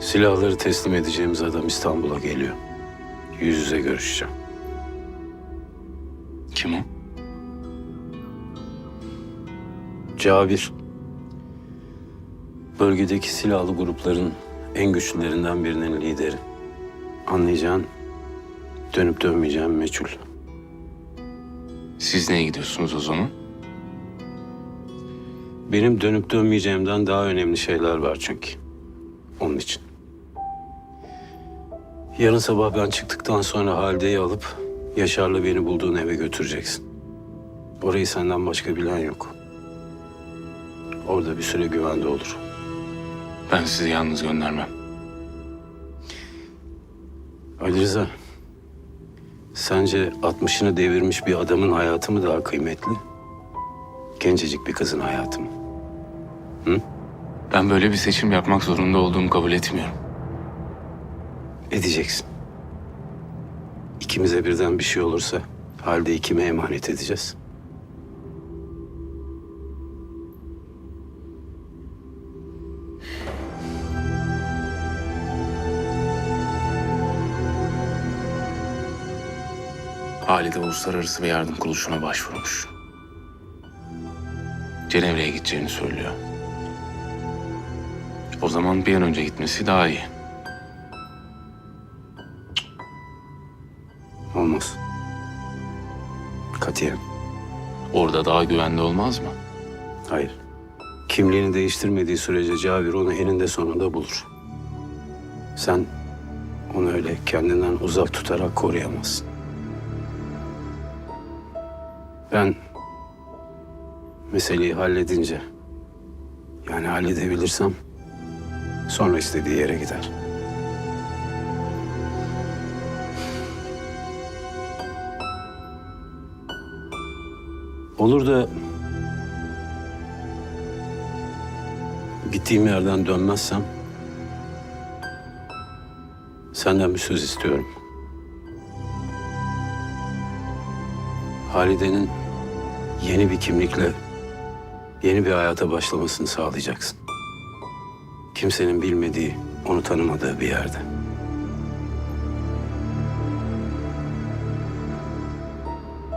Silahları teslim edeceğimiz adam İstanbul'a geliyor. Yüz yüze görüşeceğim. Kim o? Cabir. Bölgedeki silahlı grupların en güçlülerinden birinin lideri. Anlayacağın dönüp dönmeyeceğim meçhul. Siz neye gidiyorsunuz o zaman? Benim dönüp dönmeyeceğimden daha önemli şeyler var çünkü. Onun için. Yarın sabah ben çıktıktan sonra Halide'yi alıp Yaşar'la beni bulduğun eve götüreceksin. Orayı senden başka bilen yok. Orada bir süre güvende olur. Ben sizi yalnız göndermem. Ali Rıza, sence 60'ını devirmiş bir adamın hayatı mı daha kıymetli? Gencecik bir kızın hayatı mı? Ben böyle bir seçim yapmak zorunda olduğumu kabul etmiyorum. Edeceksin. İkimize birden bir şey olursa halde kime emanet edeceğiz? Halide uluslararası bir yardım kuruluşuna başvurmuş. Cenevre'ye gideceğini söylüyor. O zaman bir an önce gitmesi daha iyi. Olmaz. Katiyen. Orada daha güvende olmaz mı? Hayır. Kimliğini değiştirmediği sürece Cavir onu eninde sonunda bulur. Sen onu öyle kendinden uzak tutarak koruyamazsın. Ben meseleyi halledince, yani halledebilirsem sonra istediği yere gider. Olur da gittiğim yerden dönmezsem senden bir söz istiyorum. Halide'nin yeni bir kimlikle yeni bir hayata başlamasını sağlayacaksın. Kimsenin bilmediği, onu tanımadığı bir yerde.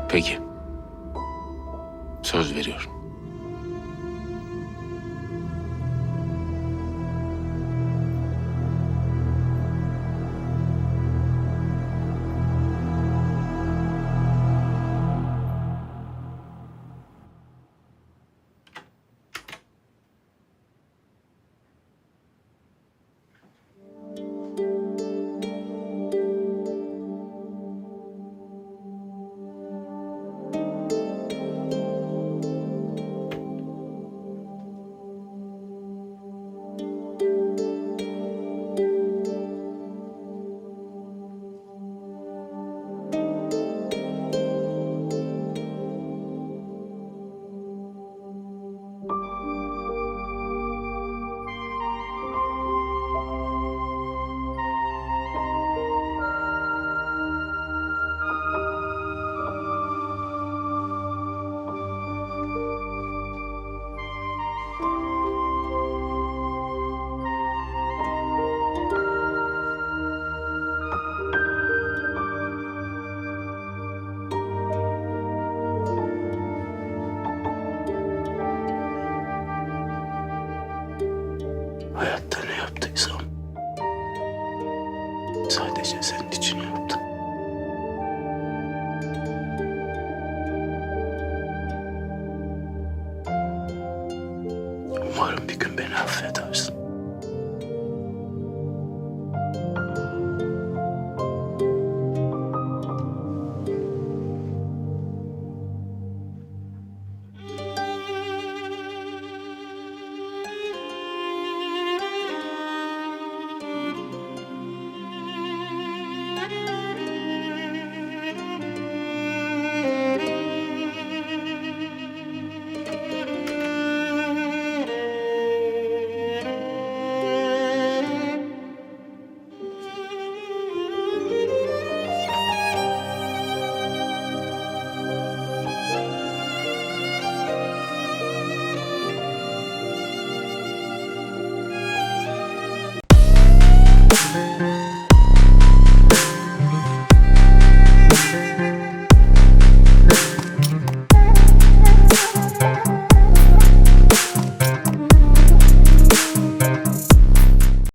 Peki. Söz veriyorum. Hayatta ne yaptıysam sadece senin için yaptım. Umarım bir gün beni affedersin.